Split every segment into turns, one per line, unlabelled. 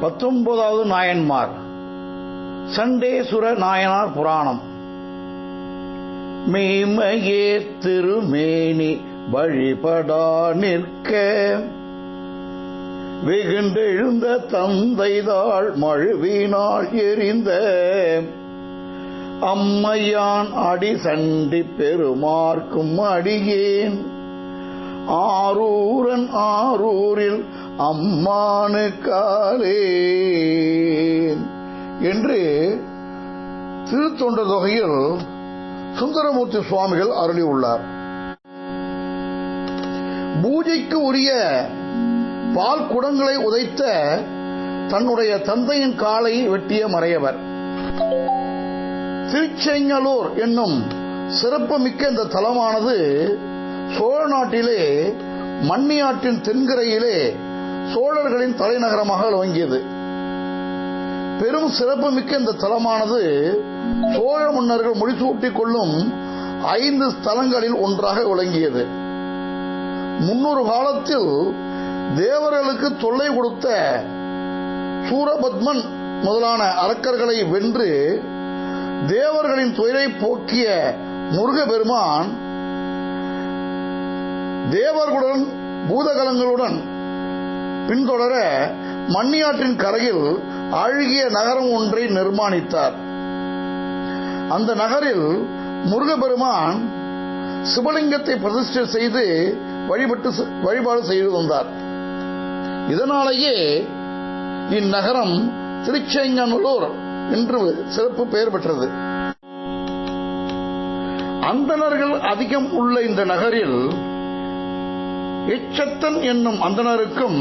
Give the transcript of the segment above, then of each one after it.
பத்தொன்பதாவது நாயன்மார். சண்டேசுர நாயனார் புராணம். மெய்மையே திருமேனி வழிபடா நிற்க. வெகுண்டெழுந்த தந்தைதாள் மழுவினால் எரிந்த அம்மையான் அடி சண்டி பெருமார்க்கும் அடியேன். ஆரூரன் ஆரூரில் அம்மானு காலே என்று திருத்தொண்ட தொகையில் சுந்தரமூர்த்தி சுவாமிகள் அருளியுள்ளார். பூஜைக்கு உரிய பால் குடங்களை உதைத்த தன்னுடைய தந்தையின் காலை வெட்டிய மறையவர். திருச்செங்கலூர் என்னும் சிறப்புமிக்க இந்த தலமானது சோழ நாட்டிலே மண்ணியாற்றின் தென்கரையிலே சோழர்களின் தலைநகரமாக விளங்கியது. பெரும் சிறப்புமிக்க இந்த தலமானது சோழ மன்னர்கள் முடிசூட்டிக் கொள்ளும் ஐந்து ஸ்தலங்களில் ஒன்றாக விளங்கியது. முன்னொரு காலத்தில் தேவர்களுக்கு தொல்லை கொடுத்த சூரபத்மன் முதலான அரக்கர்களை வென்று தேவர்களின் துயரை போக்கிய முருகபெருமான் தேவர்களுடன் பூதகலங்களுடன் பின்தொடர மண்ணியாற்றின் கரையில் அழகிய நகரம் ஒன்றை நிர்மாணித்தார். அந்த நகரில் முருகபெருமான் சிவலிங்கத்தை பிரதிஷ்டை செய்து வழிபட்டு வழிபாடு செய்து வந்தார். இதனாலேயே இந்நகரம் திருச்செங்கநல்லூர் என்று சிறப்பு பெயர் பெற்றது. அந்தணர்கள் அதிகம் உள்ள இந்த நகரில் எச்சத்தன் என்னும் அந்தணருக்கும்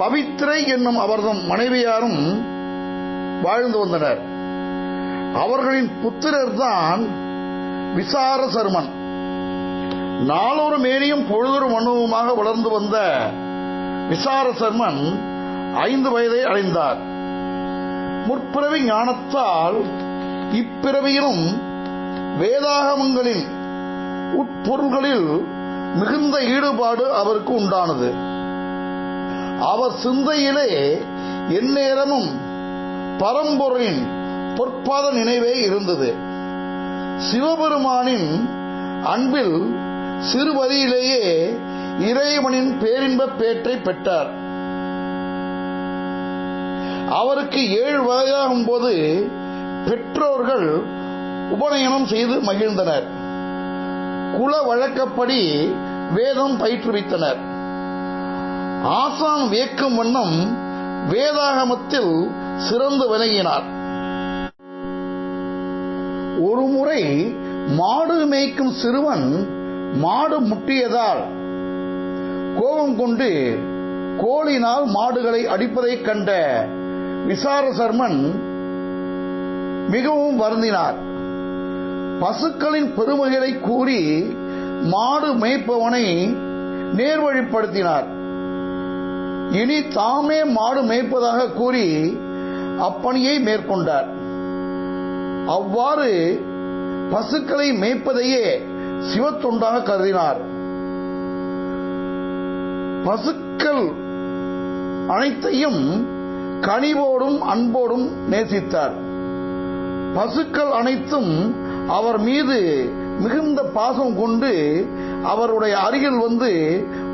பவித்ரை என்னும் அவர்தம் மனைவியாரும் வாழ்ந்து வந்தனர். அவர்களின் புத்திரர் தான் விசார சர்மன். நாளொரு மேனியும் பொழுதொரு மனுவுமாக வளர்ந்து வந்த விசார சர்மன் ஐந்து வயதை அடைந்தார். முற்பிறவி ஞானத்தால் இப்பிறவியிலும் வேதாகமங்களின் உட்பொருள்களில் மிகுந்த ஈடுபாடு அவருக்கு உண்டானது. அவர் சிந்தையிலே எந்நேரமும் பரம்பொருளின் பொற்பாத நினைவே இருந்தது. சிவபெருமானின் அன்பில் சிறுவதியிலேயே இறைவனின் பேரின்ப பேற்றை பெற்றார். அவருக்கு ஏழு வயதாகும் போது பெற்றோர்கள் உபநயனம் செய்து மகிழ்ந்தனர். குல வழக்கப்படி வேதம் பயிற்றுவித்தனர். ஆசான் வியக்கும் வண்ணம் வேதாகமத்தில் சிறந்து விளங்கினார். ஒருமுறை மாடு மேய்க்கும் சிறுவன் மாடு முட்டியதால் கோபம் கொண்டு கோழினால் மாடுகளை அடிப்பதைக் கண்ட விசாரசர்மன் மிகவும் வருந்தினார். பசுக்களின் பெருமைகளை கூறி மாடு மேய்ப்பவனை நேர்வழிப்படுத்தினார். இனி தாமே மாடு மேய்ப்பதாக கூறி அப்பணியை மேற்கொண்டார். அவ்வாறு பசுக்களை மேய்ப்பதையே சிவத்தொண்டாக கருதினார். பசுக்கள் அனைத்தையும் கனிவோடும் அன்போடும் நேசித்தார். பசுக்கள் அனைத்தும் அவர் மீது மிகுந்த பாசம் கொண்டு அவருடைய அருகில் வந்து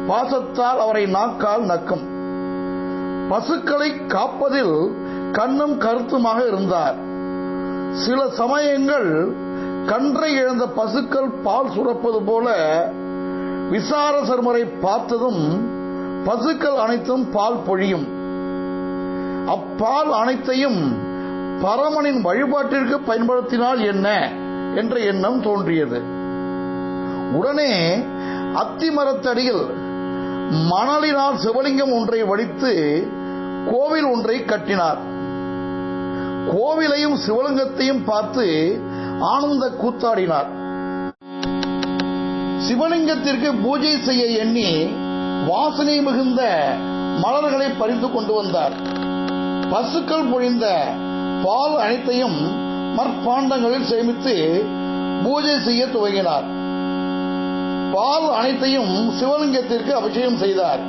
பாசத்தால் அவரை நாக்கால் நக்கும். பசுக்களை காப்பதில் கண்ணும் கருத்துமாக இருந்தார். சில சமயங்கள் கன்றை இழந்த பசுக்கள் பால் சுரப்பது போல விசார சர்மரை பார்த்ததும் பசுக்கள் அனைத்தும் பால் பொழியும். அப்பால் அனைத்தையும் பரமனின் வழிபாட்டிற்கு பயன்படுத்தினால் என்ன என்ற எண்ணம் தோன்றியது. உடனே அத்திமரத்தடியில் மணலினால் சிவலிங்கம் ஒன்றை வடித்து கோவில் ஒன்றை கட்டினார். கோவிலையும் சிவலிங்கத்தையும் பார்த்து ஆனந்த கூத்தாடினார். சிவலிங்கத்திற்கு பூஜை செய்ய எண்ணி வாசனை மிகுந்த மலர்களை பறிந்து கொண்டு வந்தார். பசுக்கள் பொழிந்த பால் அனைத்தையும் மற்பாண்டங்களில் சேமித்து பூஜை செய்ய துவங்கினார். பால் அனைத்தையும் சிவலிங்கத்திற்கு அபிஷேகம் செய்தார்.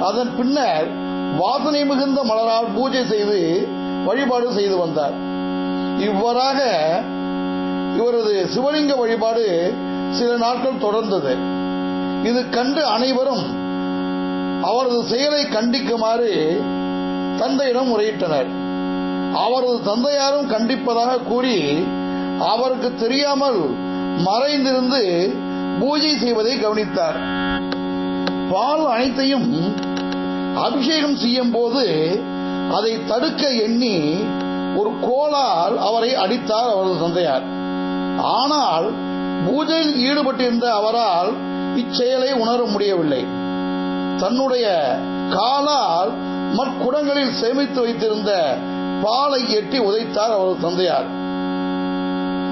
அதன் பின்னர் வாசனை மிகுந்த மலரால் பூஜை செய்து வழிபாடு செய்து வந்தார். இவ்வாறாக இவரது சிவலிங்க வழிபாடு சில நாட்கள் தொடர்ந்தது. இது கண்டு அனைவரும் அவரது செயலை கண்டிக்குமாறு தந்தையிடம் முறையிட்டனர். அவரது தந்தையாரும் கண்டிப்பதாக கூறி அவருக்கு தெரியாமல் மறைந்திருந்து பூஜை செய்வதை கவனித்தார். பால் அனைத்தையும் அபிஷேகம் செய்யும் போது அதை தடுக்க எண்ணி ஒரு கோலால் அவரை அடித்தார் அவரது தந்தையார். ஆனால் பூஜையில் ஈடுபட்டிருந்த அவரால் இச்செயலை உணர முடியவில்லை. தன்னுடைய காலால் மற்குடங்களில் சேமித்து வைத்திருந்த பாலை எட்டி உதைத்தார் அவரது தந்தையார்.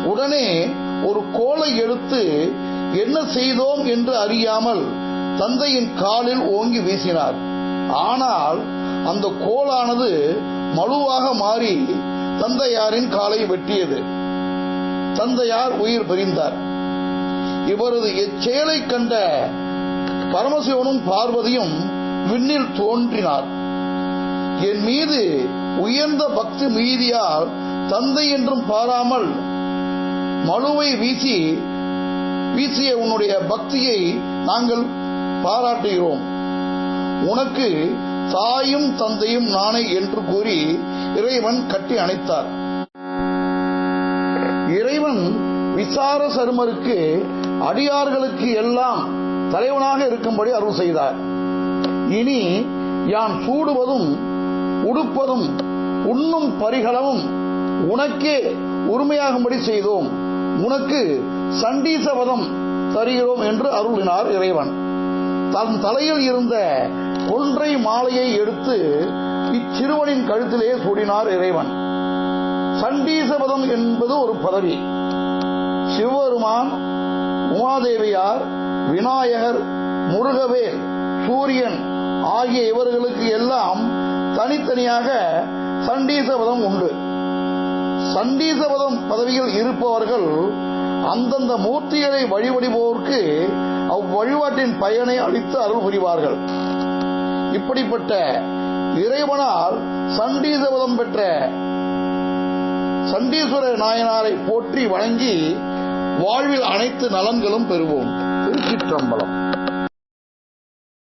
உடனே ஒரு கோலை எடுத்து என்ன செய்தோம் என்று அறியாமல் தந்தையின் காலில் ஓங்கி வீசினார். ஆனால் அந்த கோலானது மழுவாக மாறி தந்தையாரின் காலை வெட்டியது. தந்தையார் உயிர் பிரிந்தார். இவரது இச்செயலை கண்ட பரமசிவனும் பார்வதியும் விண்ணில் தோன்றினார். என் மீது உயர்ந்த பக்தி மீதியால் தந்தை என்றும் பாராமல் மழுவை வீசி வீசிய உன்னுடைய பக்தியை நாங்கள் பாராட்டுகிறோம். உனக்கு தாயும் தந்தையும் நானே என்று கூறி இறைவன் கட்டி அணைத்தார். இறைவன் விசார சருமருக்கு அடியார்களுக்கு எல்லாம் தலைவனாக இருக்கும்படி அருள் செய்தார். இனி யான் சூடுவதும் உடுப்பதும் உண்ணும் பரிகளவும் உனக்கே உரிமையாகும்படி செய்தோம். உனக்கு சண்டீசவதம் தருகிறோம் என்று அருளினார் இறைவன். தன் தலையில் இருந்த கொன்றை மாலையை எடுத்து இச்சிறுவனின் கழுத்திலே சூடினார் இறைவன். சண்டீசபதம் என்பது ஒரு பதவி. சிவபெருமான் உமாதேவியார் விநாயகர் முருகவேல் சூரியன் ஆகிய இவர்களுக்கு எல்லாம் தனித்தனியாக சண்டீசபதம் உண்டு. சண்டீசபதம் பதவியில் இருப்பவர்கள் அந்தந்த மூர்த்திகளை வழிபடுபவர்க்கு அவ்வழிபாட்டின் பயனை அளித்து அருள் புரிவார்கள். இப்படிப்பட்ட இறைவனால் சண்டீசபதம் பெற்ற சண்டீஸ்வர நாயனாரை போற்றி வணங்கி வாழ்வில் அனைத்து நலன்களும் பெறுவோம். திருச்சிற்றம்பலம்.